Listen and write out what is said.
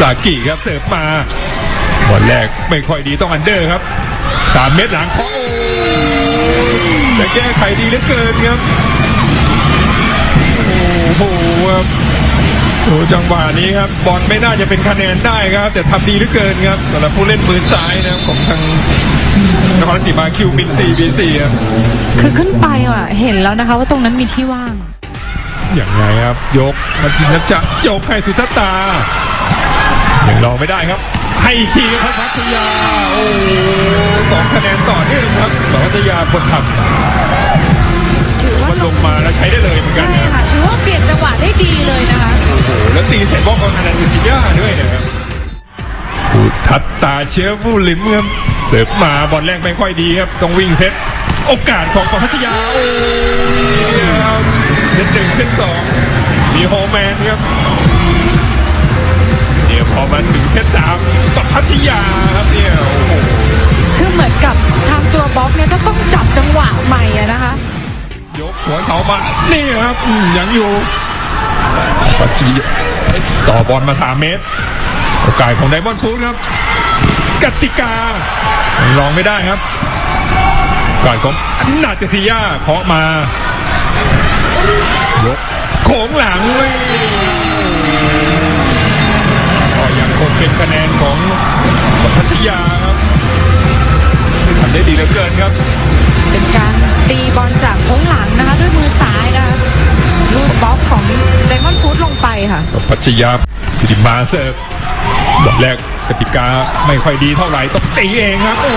สากิครับเสิร์ฟมาบอลแรกไม่ค่อยดีต้องอันเดอร์ครับสามเม็ดหลังเคาะโอ้แต่แก้ไขดีเหลือเกินครับ โอ้โหครับโอ้จังหวะนี้ครับบอลไม่น่าจะเป็นคะแนนได้ครับ แต่ทำดีเหลือเกินครับสำหรับผู้เล่นมือซ้ายนะครับของทางนครราชสีมาคิวบินซีบีซีครับคือขึ้นไปอะ เห็นแล้วนะคะว่าตรงนั้นมีที่ว่าง อย่างไรครับ ยกมาทีนักจะยกให้สุทัตตา ยังรองไม่ได้ครับ ให้อีกทีครับพัทยา โอ้โหสองคะแนนต่อเนื่องครับพัทยาพลทำถือว่ามันลงมาแล้วใช้ได้เลยเหมือนกันใช่นะค่ะถือว่าเปลี่ยนจังหวะได้ดีเลยนะคะโอ้โหแล้วตีเสร็จบล็อกของอนันต์ซิยาด้วยนะครับสุทัตตาเชื้อผู้ลิมครับเสิร์ฟมาบอลแรกไม่ค่อยดีครับต้องวิ่งเซตโอกาสของพัทยาโอ้ยเนี่ยครับเซตหนึ่งเซตสองมีโฮแมนครับ พัทยาครับเนี่ยโอ้โหคือเหมือนกับทางตัวบล็อกเนี่ยต้องต้องจับจังหวะใหม่อะนะคะ ยกหัวเสามานี่ครับอืมยังอยู่พัทยาต่อบอลมาสามเมตรโอกาสของไดมอนด์คูดครับ กติกาลองไม่ได้ครับก่อนของนาเจซิยาเคาะมายกโขงหลังเว้ยก็ยังคงเป็นคะแนนของของ พัชยาครับที่ทำได้ดีเหลือเกินครับ เป็นการตีบอลจากโค้งหลังนะคะ ด้วยมือซ้ายนะคะลูดบล็อกของไดมอนด์ฟูดลงไปค่ะกับพัชยาสิริมาเสิร์ฟบอลแรกกติกาไม่ค่อยดีเท่าไหร่ต้องตีเองครับโอ้